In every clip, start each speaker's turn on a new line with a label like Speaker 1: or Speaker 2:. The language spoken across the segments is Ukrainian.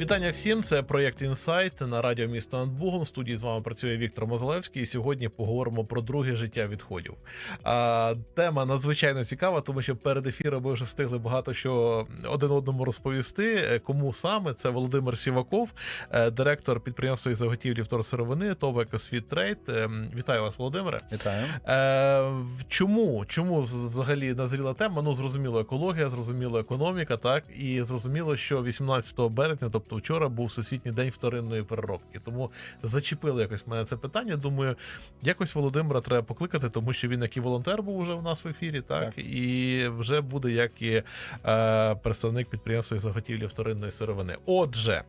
Speaker 1: Вітання всім. Це проєкт Інсайт на радіо місто над Бугом. В студії з вами працює Віктор Мозалевський. І сьогодні поговоримо про друге життя відходів. А, тема надзвичайно цікава, тому що перед ефіром ми вже встигли багато що один одному розповісти. Е, Кому саме це Володимир Сіваков, е, директор підприємства із заготівлі вторсировини ТОВ «Екосвіт Трейд». Ем, Вітаю вас, Володимире.
Speaker 2: Вітаю.
Speaker 1: Е, чому? Чому взагалі назріла тема? Ну, зрозуміло, екологія, зрозуміло, економіка, так і зрозуміло, що 18 березня, тобто вчора, був всесвітній день вторинної переробки. Тому зачепило якось мене це питання. Думаю, якось Володимира треба покликати, тому що він як і волонтер був уже в нас в ефірі, так,
Speaker 2: Так.
Speaker 1: і вже буде як і е, представник підприємства із заготівлі вторинної сировини. Отже,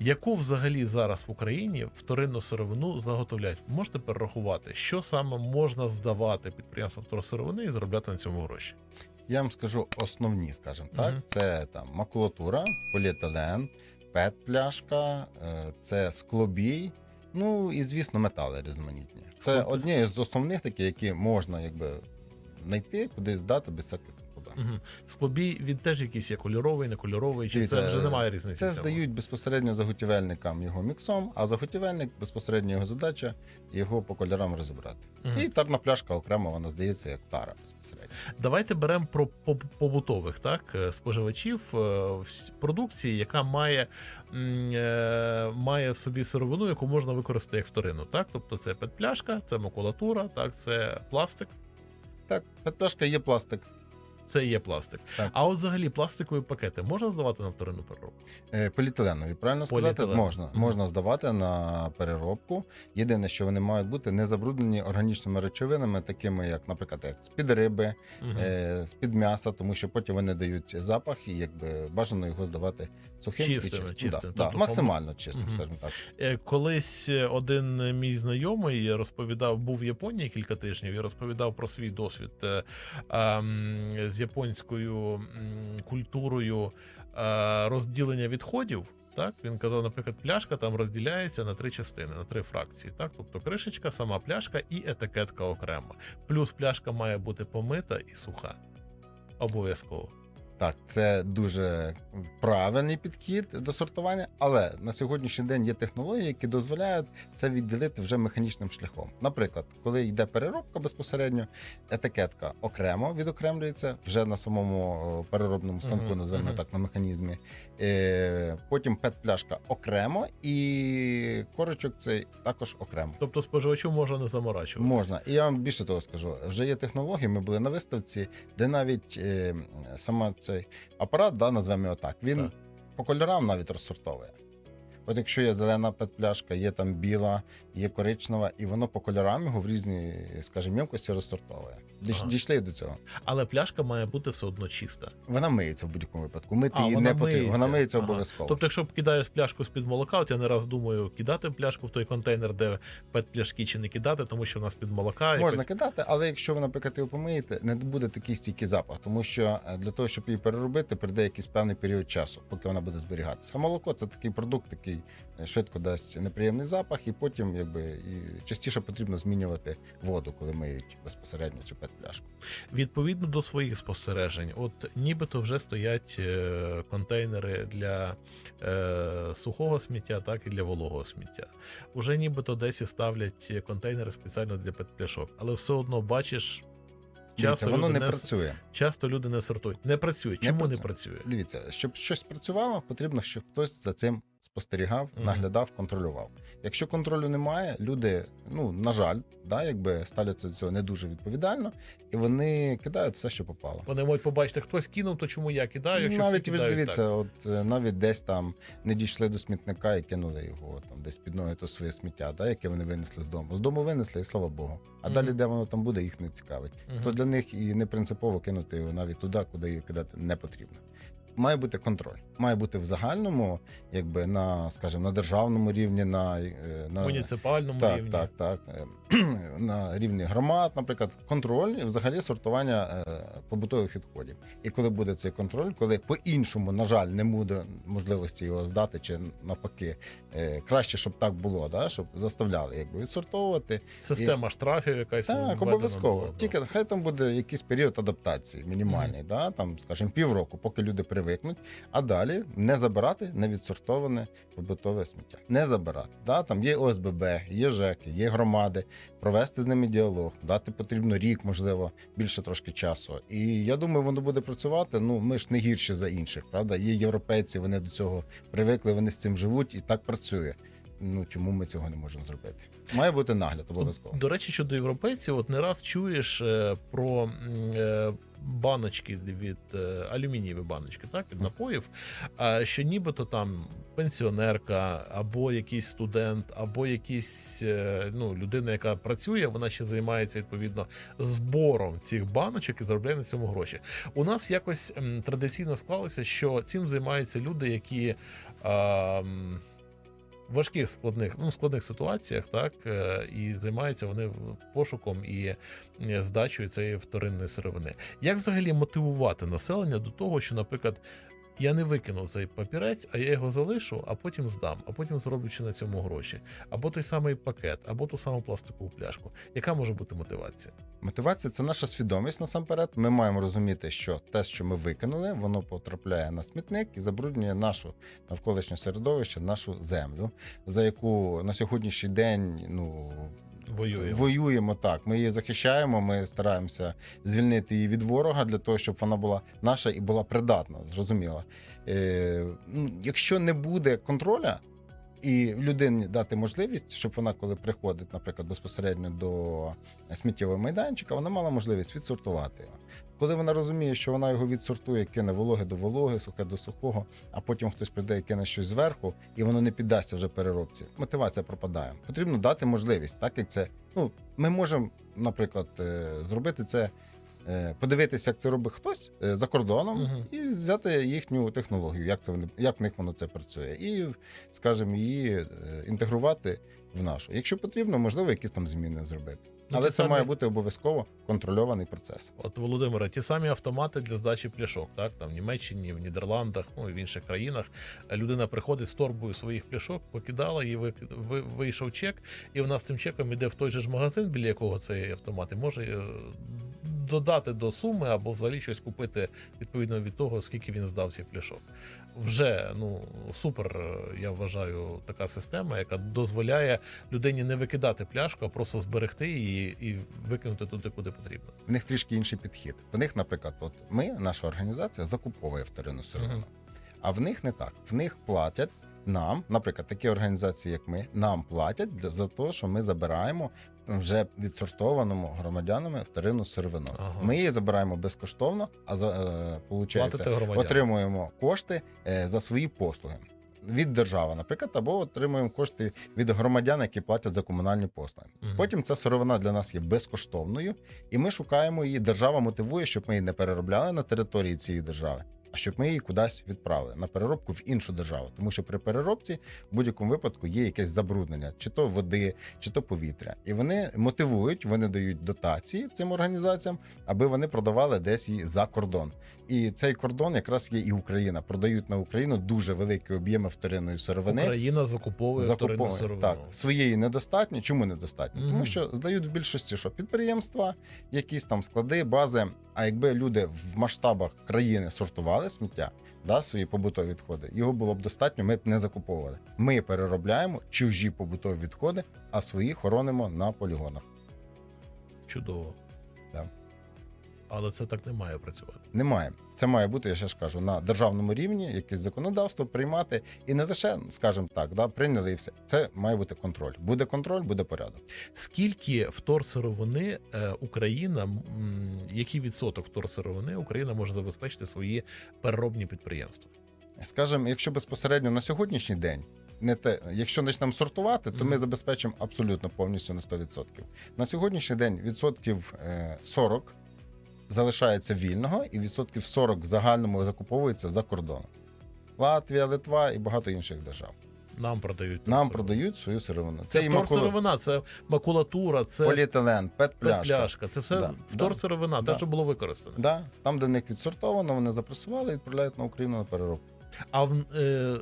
Speaker 1: яку взагалі зараз в Україні вторинну сировину заготовляють? Можете перерахувати, що саме можна здавати підприємствам вторсировини і заробляти на цьому гроші?
Speaker 2: Я вам скажу основні, скажімо так.
Speaker 1: Мгм.
Speaker 2: Це там макулатура, поліетилен, пет-пляшка, е, це склобій, ну і звісно, метали різноманітні. Це одні з основних такі, які можна якби знайти, куди здати без всяких.
Speaker 1: Угу. Склобій він теж якийсь є кольоровий, некольоровий, чи
Speaker 2: Дивіться,
Speaker 1: це вже немає різниці.
Speaker 2: Це здають безпосередньо заготівельникам його міксом, а заготівельник безпосередньо його задача його по кольорам розібрати.
Speaker 1: Мгм.
Speaker 2: І тарна пляшка окремо, вона здається як тара безпосередньо.
Speaker 1: Давайте беремо про побутових так е, споживачів е, продукції, яка має, е, має в собі сировину, яку можна використати як вторинну. Так, тобто це петпляшка, це макулатура, так, це пластик.
Speaker 2: Так, пет-пляшка є пластик.
Speaker 1: Це і є пластик.
Speaker 2: Так.
Speaker 1: А от взагалі пластикові пакети можна здавати на вторинну переробку?
Speaker 2: Е, Поліетиленові, правильно сказати,
Speaker 1: Поліетилен.
Speaker 2: можна.
Speaker 1: Мгм.
Speaker 2: Можна здавати на переробку. Єдине, що вони мають бути не забруднені органічними речовинами, такими як, наприклад, як з-під риби,
Speaker 1: Мгм.
Speaker 2: е, з-під м'яса, тому що потім вони дають запах, і якби бажано його здавати сухим
Speaker 1: Чистими,
Speaker 2: і чистим.
Speaker 1: чистим.
Speaker 2: Да,
Speaker 1: Тобто,
Speaker 2: да, максимально чистим,
Speaker 1: Мгм.
Speaker 2: скажімо так.
Speaker 1: Е, Колись е, один мій знайомий розповідав, був в Японії кілька тижнів і розповідав про свій досвід е, ем, з японською культурою е, розділення відходів. Так, він казав, наприклад, пляшка там розділяється на три частини, на три фракції. Так, тобто кришечка, сама пляшка і етикетка окремо. Плюс пляшка має бути помита і суха. Обов'язково.
Speaker 2: Так, це дуже правильний підхід до сортування, але на сьогоднішній день є технології, які дозволяють це відділити вже механічним шляхом. Наприклад, коли йде переробка безпосередньо, етикетка окремо відокремлюється вже на самому переробному станку,
Speaker 1: Мгм,
Speaker 2: називаємо
Speaker 1: мгм.
Speaker 2: так, на механізмі. Е, Потім пет-пляшка окремо, і корочок цей також окремо.
Speaker 1: Тобто споживачу можна не заморачувати.
Speaker 2: Можна, і я вам більше того скажу. Вже є технології. Ми були на виставці, де навіть е, сама цей апарат, да, назвемо його так, він
Speaker 1: Так.
Speaker 2: по кольорам навіть розсортовує. От якщо є зелена петпляшка, є там біла, є коричнева, і воно по кольорам його в різні, скажімо, м'якості розсортовує. Дійш-
Speaker 1: Ага.
Speaker 2: Дійшли до цього.
Speaker 1: Але пляшка має бути все одно чиста.
Speaker 2: Вона миється в будь-якому випадку. Мити
Speaker 1: А,
Speaker 2: її
Speaker 1: вона
Speaker 2: не потрібно. Вона миється
Speaker 1: Ага.
Speaker 2: обов'язково.
Speaker 1: Тобто, якщо кидаєш пляшку з-під молока, от я не раз думаю, кидати пляшку в той контейнер, де пет-пляшки, чи не кидати, тому що в нас під молока.
Speaker 2: Можна
Speaker 1: якось-
Speaker 2: кидати, але якщо ви, наприклад, його помиєте, не буде такий стійкий запах, тому що е, для того, щоб її переробити, прийде якийсь певний період часу, поки вона буде зберігатися. А молоко це такий продукт, який е, швидко дасть неприємний запах, і потім якби і частіше потрібно змінювати воду, коли миють безпосередньо цю пет-пляшку.
Speaker 1: Відповідно до своїх спостережень, от нібито вже стоять е, контейнери для е, сухого сміття, так і для вологого сміття. Уже нібито десь і ставлять контейнери спеціально для пет-пляшок, але все одно бачиш.
Speaker 2: Дивіться, воно не
Speaker 1: не
Speaker 2: працює.
Speaker 1: Часто люди не сортують. Не працює. Чому не
Speaker 2: працює.
Speaker 1: працює?
Speaker 2: Дивіться, щоб щось працювало, потрібно, щоб хтось за цим спостерігав, наглядав, контролював. Якщо контролю немає, люди, ну на жаль, да, якби ставляться до цього не дуже відповідально, і вони кидають все, що попало.
Speaker 1: Вони можуть побачити, хтось кинув, то чому я кидаю, якщо
Speaker 2: навіть ви ж дивіться,
Speaker 1: так.
Speaker 2: от е, навіть десь там не дійшли до смітника і кинули його там десь під ноги то своє сміття, да, яке вони винесли з дому. З дому винесли, і слава Богу. А
Speaker 1: Мгм.
Speaker 2: далі, де воно там буде, їх не цікавить.
Speaker 1: Мгм.
Speaker 2: То для них і не принципово кинути його навіть туди, куди її кидати не потрібно. Має бути контроль, має бути в загальному, якби на, скажімо, на державному рівні, на, е, на
Speaker 1: муніципальному
Speaker 2: так,
Speaker 1: рівні.
Speaker 2: так, так. Е, На рівні громад, наприклад, контроль і взагалі сортування е, побутових відходів. І коли буде цей контроль, коли по-іншому, на жаль, не буде можливості його здати, чи навпаки, краще, щоб так було, да? щоб заставляли якби відсортовувати.
Speaker 1: Система штрафів якась
Speaker 2: Так, обов'язково. Тільки хай там буде якийсь період адаптації, мінімальний, да? там, скажімо, півроку, поки люди привикнуть. А далі далі не забирати невідсортоване побутове сміття. Не забирати. Да? Там є ОСББ, є ЖЕКи, є громади, провести з ними діалог, дати потрібно рік, можливо, більше трошки часу. І я думаю, воно буде працювати. Ну, ми ж не гірші за інших, правда? Є європейці, вони до цього привикли, вони з цим живуть і так працює. Ну чому ми цього не можемо зробити? Має бути нагляд обов'язково.
Speaker 1: До речі, щодо європейців, от не раз чуєш е, про е, баночки від е, алюмінієві баночки, так від напоїв. Що нібито там пенсіонерка, або якийсь студент, або якийсь е, ну, людина, яка працює, вона ще займається відповідно збором цих баночок і заробляє на цьому гроші. У нас якось традиційно склалося, що цим займаються люди, які. М, важких складних ну складних ситуаціях, так е, і займаються вони пошуком і е, здачею цієї вторинної сировини. Як взагалі мотивувати населення до того, що, наприклад, я не викинув цей папірець, а я його залишу, а потім здам, а потім зроблю чи на цьому гроші, або той самий пакет, або ту саму пластикову пляшку. Яка може бути мотивація?
Speaker 2: Мотивація це наша свідомість насамперед. Ми маємо розуміти, що те, що ми викинули, воно потрапляє на смітник і забруднює нашу навколишнє середовище, нашу землю, за яку на сьогоднішній день ну.
Speaker 1: Воюємо.
Speaker 2: Воюємо так. Ми її захищаємо. Ми стараємося звільнити її від ворога для того, щоб вона була наша і була придатна. Зрозуміло. Е, ну, якщо не буде контроля, і людині дати можливість, щоб вона, коли приходить, наприклад, безпосередньо до сміттєвого майданчика, вона мала можливість відсортувати його. Коли вона розуміє, що вона його відсортує, кине вологе до вологи, сухе до сухого, а потім хтось прийде і кине щось зверху, і воно не піддасться вже переробці. Мотивація пропадає. Потрібно дати можливість, так як це. Ну, ми можемо, наприклад, е, зробити це. е, Подивитися, як це робить хтось е, за кордоном,
Speaker 1: Мгм.
Speaker 2: і взяти їхню технологію, як це як в них воно це працює, і скажімо, її інтегрувати в нашу. Якщо потрібно, можливо, якісь там зміни зробити.
Speaker 1: Ну,
Speaker 2: Але це
Speaker 1: самі-
Speaker 2: має бути обов'язково контрольований процес.
Speaker 1: От Володимире, ті самі автомати для здачі пляшок, так там в Німеччині, в Нідерландах, ну і в інших країнах. Людина приходить з торбою своїх пляшок, покидала її, ви, ви- вийшов чек, і вона з тим чеком іде в той же ж магазин, біля якого цей автомат, і може е, додати до суми або взагалі щось купити відповідно від того, скільки він здав цих пляшок. Вже ну супер, е, я вважаю, така система, яка дозволяє людині не викидати пляшку, а просто зберегти її і викинути туди, куди потрібно.
Speaker 2: В них трішки інший підхід. В них, наприклад, от ми, наша організація, закуповує вторинну сировину.
Speaker 1: Мгм.
Speaker 2: А в них не так. В них платять нам, наприклад, такі організації, як ми, нам платять за те, що ми забираємо вже відсортованому громадянами вторинну сировину.
Speaker 1: Ага.
Speaker 2: Ми її забираємо безкоштовно, а за е, получається, отримуємо кошти е, за свої послуги. Від держави, наприклад, або отримуємо кошти від громадян, які платять за комунальні послуги.
Speaker 1: Мгм.
Speaker 2: Потім ця сировина для нас є безкоштовною, і ми шукаємо її. Держава мотивує, щоб ми її не переробляли на території цієї держави, а щоб ми її кудись відправили на переробку в іншу державу. Тому що при переробці в будь-якому випадку є якесь забруднення, чи то води, чи то повітря. І вони мотивують, вони дають дотації цим організаціям, аби вони продавали десь її за кордон. І цей кордон якраз є і Україна. Продають на Україну дуже великі об'єми вторинної сировини.
Speaker 1: Україна закуповує вторинну
Speaker 2: Закуповує.
Speaker 1: сировину.
Speaker 2: Так, своєї недостатньо. Чому недостатньо?
Speaker 1: Мгм.
Speaker 2: Тому що здають в більшості, що підприємства, якісь там склади, бази. А якби люди в масштабах країни сортували сміття, да, свої побутові відходи, його було б достатньо, ми б не закуповували. Ми переробляємо чужі побутові відходи, а свої хоронимо на полігонах.
Speaker 1: Чудово.
Speaker 2: Да.
Speaker 1: Але це так не має працювати.
Speaker 2: Немає. Це має бути, я ще ж кажу, на державному рівні якесь законодавство приймати і не лише, скажімо так, да, прийняли і все. Це має бути контроль. Буде контроль, буде порядок.
Speaker 1: Скільки вторсировини е, Україна, який відсоток вторсировини Україна може забезпечити свої переробні підприємства?
Speaker 2: Скажем, якщо безпосередньо на сьогоднішній день. Не те, якщо почнемо сортувати, то ми забезпечимо абсолютно повністю на 100%. На сьогоднішній день відсотків е, 40 залишається вільного, і відсотків 40 в загальному закуповується за кордоном. Латвія, Литва і багато інших держав.
Speaker 1: Нам продають
Speaker 2: Нам продають свою сировину.
Speaker 1: Це,
Speaker 2: і макуло-
Speaker 1: вторсировина, це макулатура, це
Speaker 2: поліетилен, пет-пляшка.
Speaker 1: Це все
Speaker 2: Да,
Speaker 1: вторсировина,
Speaker 2: да.
Speaker 1: те, що було використано.
Speaker 2: Да, там, де в них відсортовано, вони запресували і відправляють на Україну на переробку.
Speaker 1: А в е,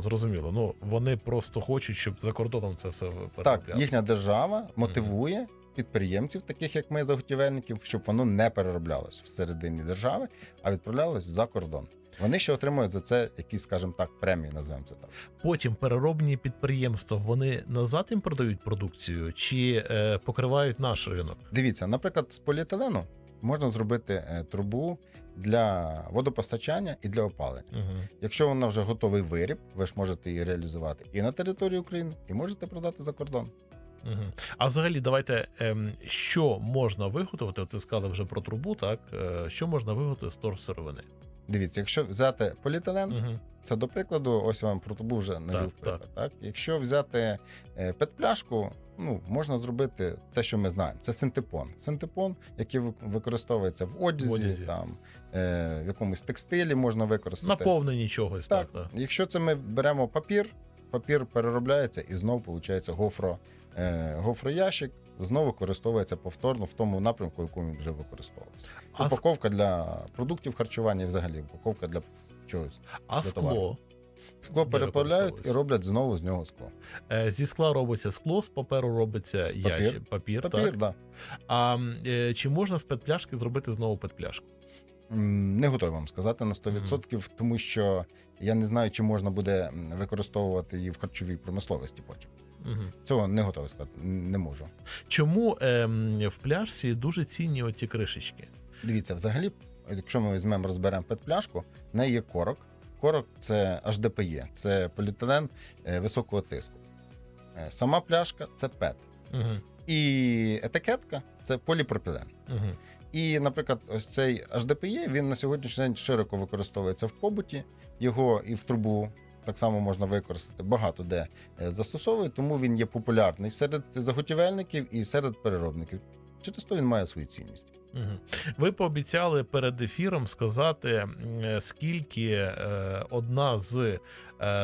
Speaker 1: зрозуміло. Ну вони просто хочуть, щоб за кордоном це все
Speaker 2: Так, їхня держава мотивує підприємців, таких як ми, заготівельників, щоб воно не перероблялось всередині держави, а відправлялось за кордон. Вони ще отримують за це якісь, скажімо так, премії, назвемо це так.
Speaker 1: Потім переробні підприємства вони назад їм продають продукцію чи е, покривають наш ринок?
Speaker 2: Дивіться, наприклад, з поліетилену можна зробити е, трубу для водопостачання і для опалення.
Speaker 1: Угу.
Speaker 2: Якщо вона вже готовий виріб, ви ж можете її реалізувати і на території України, і можете продати за кордон.
Speaker 1: Угу. А взагалі, давайте ем, що можна виготовити? От ви сказали вже про трубу, так е, що можна виготовити з торсировини?
Speaker 2: Дивіться, якщо взяти поліетилен,
Speaker 1: Угу.
Speaker 2: це до прикладу, ось вам про трубу вже навів
Speaker 1: Так,
Speaker 2: приклад. Так. Якщо взяти е, петпляшку, ну можна зробити те, що ми знаємо. Це синтепон. Синтепон, який вик- використовується в одязі,
Speaker 1: В одязі.
Speaker 2: там е, в якомусь текстилі можна використати.
Speaker 1: Наповнені чогось, так.
Speaker 2: Так.
Speaker 1: так.
Speaker 2: Якщо це ми беремо папір, папір переробляється і знову виходить гофро, е, гофроящик, знову використовується повторно в тому напрямку, в якому він вже використовувався.
Speaker 1: А, с-
Speaker 2: Упаковка для продуктів харчування, і взагалі упаковка для чогось.
Speaker 1: а
Speaker 2: для
Speaker 1: скло
Speaker 2: товару. Скло
Speaker 1: Де
Speaker 2: переплавляють і
Speaker 1: використовується?
Speaker 2: роблять знову з нього скло.
Speaker 1: Е, зі скла робиться скло, з паперу робиться ящик, папір.
Speaker 2: Папір,
Speaker 1: так.
Speaker 2: да.
Speaker 1: А м, е, чи можна з петпляшки зробити знову петпляшку?
Speaker 2: Не готовий вам сказати на 100%, тому що я не знаю, чи можна буде використовувати її в харчовій промисловості потім.
Speaker 1: Угу.
Speaker 2: Цього не готовий сказати, не можу.
Speaker 1: Чому ем, в пляшці дуже цінні оці кришечки?
Speaker 2: Дивіться, взагалі, якщо ми візьмемо, розберемо петпляшку, в неї є корок. Корок це HDPE, це поліетилен е, високого тиску. Е, Сама пляшка це ПЕТ.
Speaker 1: Угу.
Speaker 2: І етикетка це поліпропілен.
Speaker 1: Угу.
Speaker 2: І, наприклад, ось цей HDPE, він на сьогоднішній день широко використовується в побуті, його і в трубу так само можна використати багато де е, застосовують, тому він є популярний серед заготівельників і серед переробників. Через то він має свою цінність.
Speaker 1: Ви пообіцяли перед ефіром сказати, е, скільки е, одна з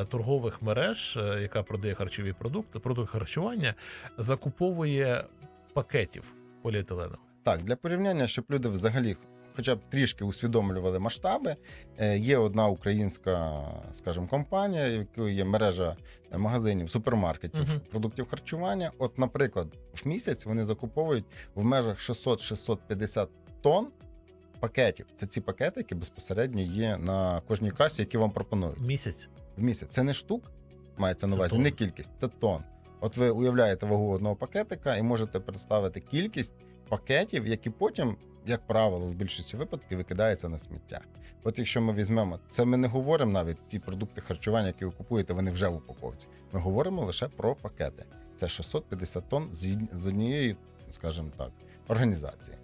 Speaker 1: торгових мереж, яка продає харчові продукти, продукти харчування, закуповує пакетів поліетиленових.
Speaker 2: Так, для порівняння, щоб люди взагалі хоча б трішки усвідомлювали масштаби, е, є одна українська, скажімо, компанія, в якої є мережа е, магазинів, супермаркетів
Speaker 1: Мгм.
Speaker 2: продуктів харчування. От, наприклад, в місяць вони закуповують в межах 600-650 тонн пакетів. Це ці пакети, які безпосередньо є на кожній касі, які вам пропонують
Speaker 1: Місяць.
Speaker 2: в місяць. Це не штук, мається на увазі, не кількість, це тонн. От ви уявляєте вагу одного пакетика і можете представити кількість пакетів, які потім, як правило, в більшості випадків викидаються на сміття. От якщо ми візьмемо, це ми не говоримо навіть ті продукти харчування, які ви купуєте, вони вже в упаковці. Ми говоримо лише про пакети. Це 650 тонн з однієї, скажімо так, організації.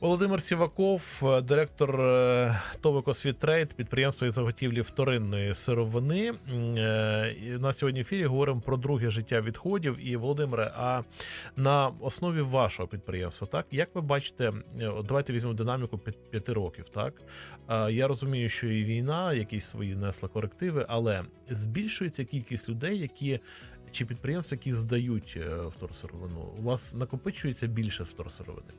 Speaker 1: Володимир Сіваков, е, директор е, ТОВ «Екосвіттрейд», підприємство із заготівлі вторинної сировини. Е, На сьогодні в ефірі говоримо про друге життя відходів. І Володимире, а на основі вашого підприємства, так як ви бачите, давайте візьмемо динаміку п'яти років. Так я розумію, що і війна, якісь свої несла корективи, але збільшується кількість людей, які. Чи підприємства, які здають вторсировину, у вас накопичується більше вторсировини?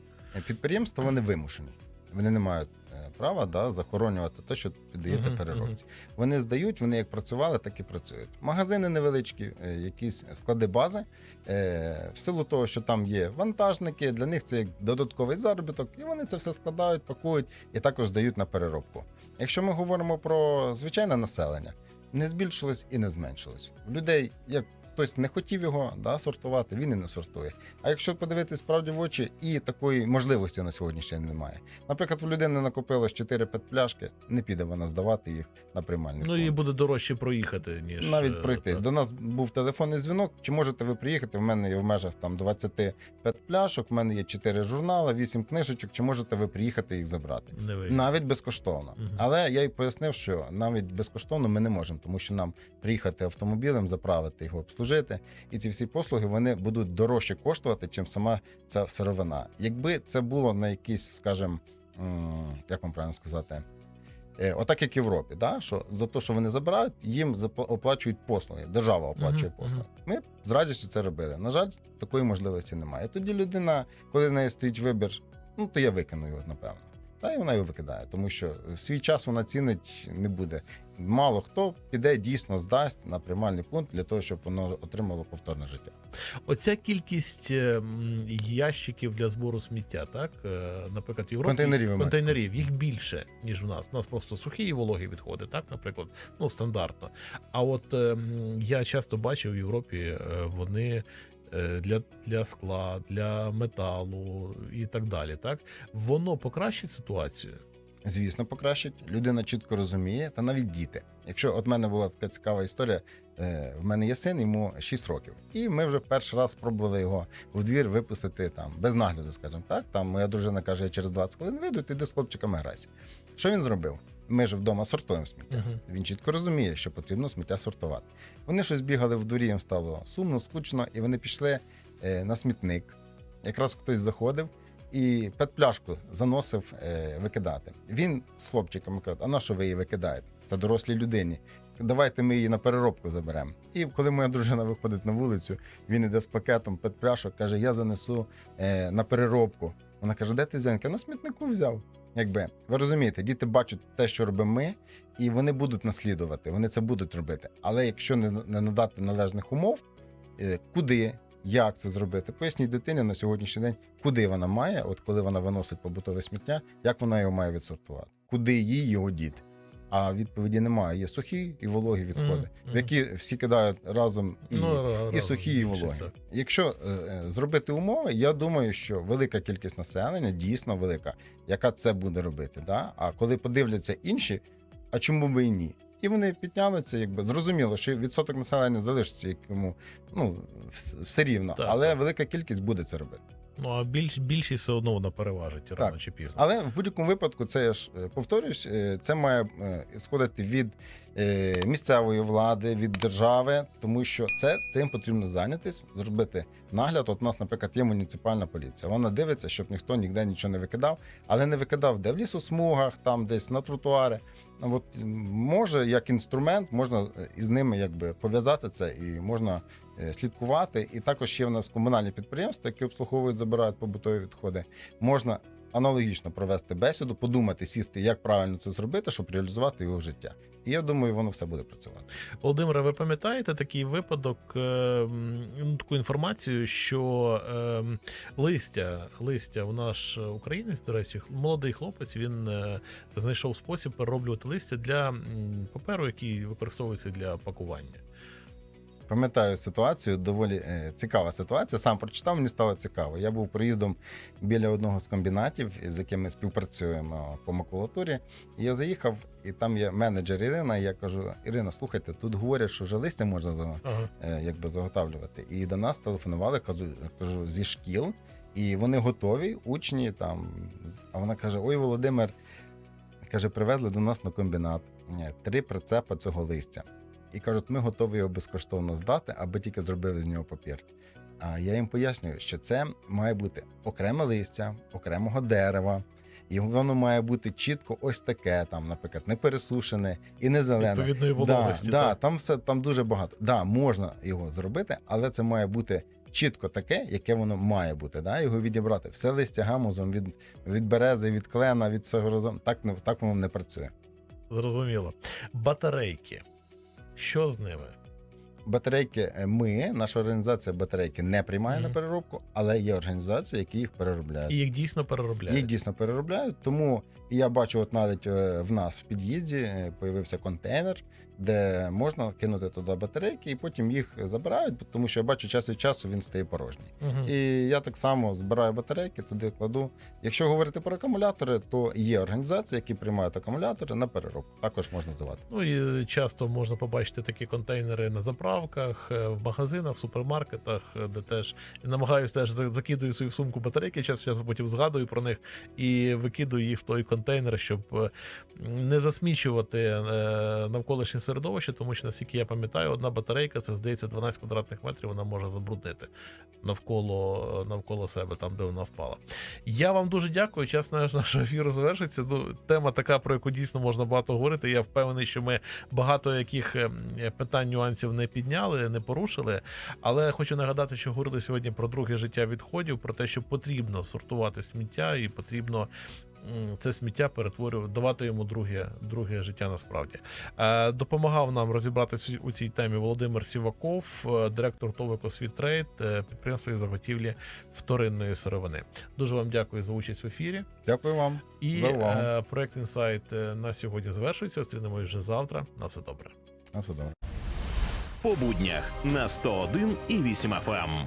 Speaker 2: Підприємства вони вимушені. Вони не мають е, права да, захоронювати те, що піддається переробці. Вони здають, вони як працювали, так і працюють. Магазини невеличкі, е, якісь склади бази. е, В силу того, що там є вантажники, для них це як додатковий заробіток, і вони це все складають, пакують і також здають на переробку. Якщо ми говоримо про звичайне населення, не збільшилось і не зменшилось. Людей як. Хтось не хотів його да, сортувати, він і не сортує. А якщо подивитись справді в очі, і такої можливості на сьогоднішній день немає. Наприклад, в людини накопилось 4 петпляшки, не піде вона здавати їх на приймальний
Speaker 1: Ну і буде дорожче проїхати, ніж е,
Speaker 2: навіть пройтись.
Speaker 1: так.
Speaker 2: До нас був телефонний дзвінок. Чи можете ви приїхати? В мене є в межах там 20 петпляшок, в мене є 4 журнали, 8 книжечок. Чи можете ви приїхати їх забрати?
Speaker 1: Не.
Speaker 2: Навіть безкоштовно.
Speaker 1: Мгм.
Speaker 2: Але я й пояснив, що навіть безкоштовно ми не можемо, тому що нам приїхати автомобілем, заправити його, обслужити, і ці всі послуги вони будуть дорожче коштувати, чим сама ця сировина. Якби це було на якийсь, скажімо, як вам правильно сказати. е, Отак, як в Європі, да? що за те, що вони забирають, їм оплачують послуги. Держава оплачує послуги. Ми з радістю це робили. На жаль, такої можливості немає. Тоді людина, коли в неї стоїть вибір, ну то я викину його, напевно. Та і вона його викидає, тому що в свій час вона цінить не буде. Мало хто піде дійсно здасть на приймальний пункт для того, щоб воно отримало повторне життя.
Speaker 1: Оця кількість е, ящиків для збору сміття, так е, наприклад, в Європі
Speaker 2: Контейнерів
Speaker 1: контейнерів їх більше ніж в нас. У нас просто сухі і вологі відходи, так, наприклад, ну стандартно. А от е, я часто бачив в Європі е, вони. Е, Для, для скла, для металу і так далі, так воно покращить ситуацію.
Speaker 2: Звісно, покращить. Людина чітко розуміє, та навіть діти. Якщо от мене була така цікава історія, е, в мене є син, йому 6 років, і ми вже перший раз спробували його в двір випустити там без нагляду, скажімо так. Там моя дружина каже, я через 20 хвилин вийду, ти йди з хлопчиками грайся. Що він зробив? Ми ж вдома сортуємо сміття.
Speaker 1: Мгм.
Speaker 2: Він чітко розуміє, що потрібно сміття сортувати. Вони щось бігали в дворі, їм стало сумно, скучно, і вони пішли е, на смітник. Якраз хтось заходив і петпляшку заносив е, викидати. Він з хлопчиками каже: а на що ви її викидаєте? Це дорослій людині. Давайте ми її на переробку заберемо. І коли моя дружина виходить на вулицю, він іде з пакетом петпляшок, каже: Я занесу е, на переробку. Вона каже: Де ти кажу, На смітнику взяв. Якби ви розумієте, діти бачать те, що робимо ми, і вони будуть наслідувати, вони це будуть робити. Але якщо не, надати належних умов, е, куди, як це зробити, поясніть дитині на сьогоднішній день, куди вона має, от коли вона виносить побутове сміття, як вона його має відсортувати, куди їй його діти. А відповіді немає. Є сухі і вологі відходи, в які всі кидають разом і,
Speaker 1: ра-
Speaker 2: і
Speaker 1: разом
Speaker 2: сухі, і вологі. Якщо е, е, зробити умови, я думаю, що велика кількість населення дійсно велика, яка це буде робити. Да? А коли подивляться інші, а чому би і ні? І вони підтягнуться, якби зрозуміло, що відсоток населення залишиться якому ну все рівно,
Speaker 1: Так,
Speaker 2: але
Speaker 1: так.
Speaker 2: велика кількість буде це робити.
Speaker 1: Ну а більш більшість все одно вона переважить рано чи пізно.
Speaker 2: Але в будь-якому випадку, це я ж е, повторюсь, е, це має е, сходити від місцевої влади, від держави, тому що це цим потрібно зайнятись, зробити нагляд. От у нас, наприклад, є муніципальна поліція. Вона дивиться, щоб ніхто ніде нічого не викидав, але не викидав де в лісосмугах, там десь на тротуари. Ну, От може, як інструмент, можна із ними якби пов'язати це і можна слідкувати. І також є в нас комунальні підприємства, які обслуговують, забирають побутові відходи. Можна аналогічно провести бесіду, подумати, сісти, як правильно це зробити, щоб реалізувати його життя. І я думаю, воно все буде працювати.
Speaker 1: Володимире, ви пам'ятаєте такий випадок, е, ну, таку інформацію, що е, листя, листя у наш українець, до речі, молодий хлопець, він е, знайшов спосіб перероблювати листя для паперу, який використовується для пакування.
Speaker 2: Пам'ятаю ситуацію, доволі е, цікава ситуація. Сам прочитав, мені стало цікаво. Я був приїздом біля одного з комбінатів, з яким ми співпрацюємо по макулатурі. І я заїхав, і там є менеджер Ірина. І я кажу: Ірина, слухайте, тут говорять, що вже листя можна
Speaker 1: Ага.
Speaker 2: е, якби заготавлювати. І до нас телефонували, кажу, кажу зі шкіл, і вони готові, учні там. А вона каже: Ой, Володимир, каже, привезли до нас на комбінат е, три прицепа цього листя. І кажуть, ми готові його безкоштовно здати, аби тільки зробили з нього папір. А я їм пояснюю, що це має бути окреме листя, окремого дерева, і воно має бути чітко ось таке, там, наприклад, не пересушене і не зелене.
Speaker 1: Відповідної вологості.
Speaker 2: Да, да,
Speaker 1: так.
Speaker 2: там все там дуже багато. Да, можна його зробити, але це має бути чітко таке, яке воно має бути. Да? Його відібрати. Все листя гамузом від, від берези, від клена, від цього разом. Так так воно не працює.
Speaker 1: Зрозуміло. Батарейки. Що з ними?
Speaker 2: Батарейки е, ми, наша організація батарейки не приймає
Speaker 1: Мгм.
Speaker 2: на переробку, але є організації, які їх переробляють.
Speaker 1: І їх дійсно переробляють.
Speaker 2: Їх дійсно переробляють, тому я бачу, от навіть е, в нас в під'їзді е, появився контейнер, де можна кинути туди батарейки, і потім їх забирають, тому що я бачу час від часу він стає порожній.
Speaker 1: Мгм.
Speaker 2: І я так само збираю батарейки, туди кладу. Якщо говорити про акумулятори, то є організації, які приймають акумулятори на переробку. Також можна здавати.
Speaker 1: Ну і часто можна побачити такі контейнери на заправках, е, в магазинах, в супермаркетах, е, де теж намагаюся теж закидую свою сумку батарейки, час часу потім згадую про них і викидую їх в той контейнер, щоб е, не засмічувати навколишнє середовище, тому що наскільки я пам'ятаю, одна батарейка це здається 12 квадратних метрів. Вона може забруднити навколо навколо себе, там де вона впала. Я вам дуже дякую. Час наш- нашого ефіру завершиться. Ну, тема така, про яку дійсно можна багато говорити. Я впевнений, що ми багато яких ем, питань, нюансів не підняли, не порушили. Але хочу нагадати, що говорили сьогодні про друге життя відходів, про те, що потрібно сортувати сміття і потрібно це сміття перетворювати, давати йому друге, друге життя насправді. Е, Допомагав нам розібратися у цій темі Володимир Сіваков, е, директор ТОВ «Екосвіттрейд», е, підприємство із заготівлі вторинної сировини. Дуже вам дякую за участь в ефірі.
Speaker 2: Дякую вам.
Speaker 1: І
Speaker 2: За увагу.
Speaker 1: проект інсайт на сьогодні завершується. Зустрінемось вже завтра. На все добре.
Speaker 2: На все добре.
Speaker 3: по буднях на 101 і 8 FM.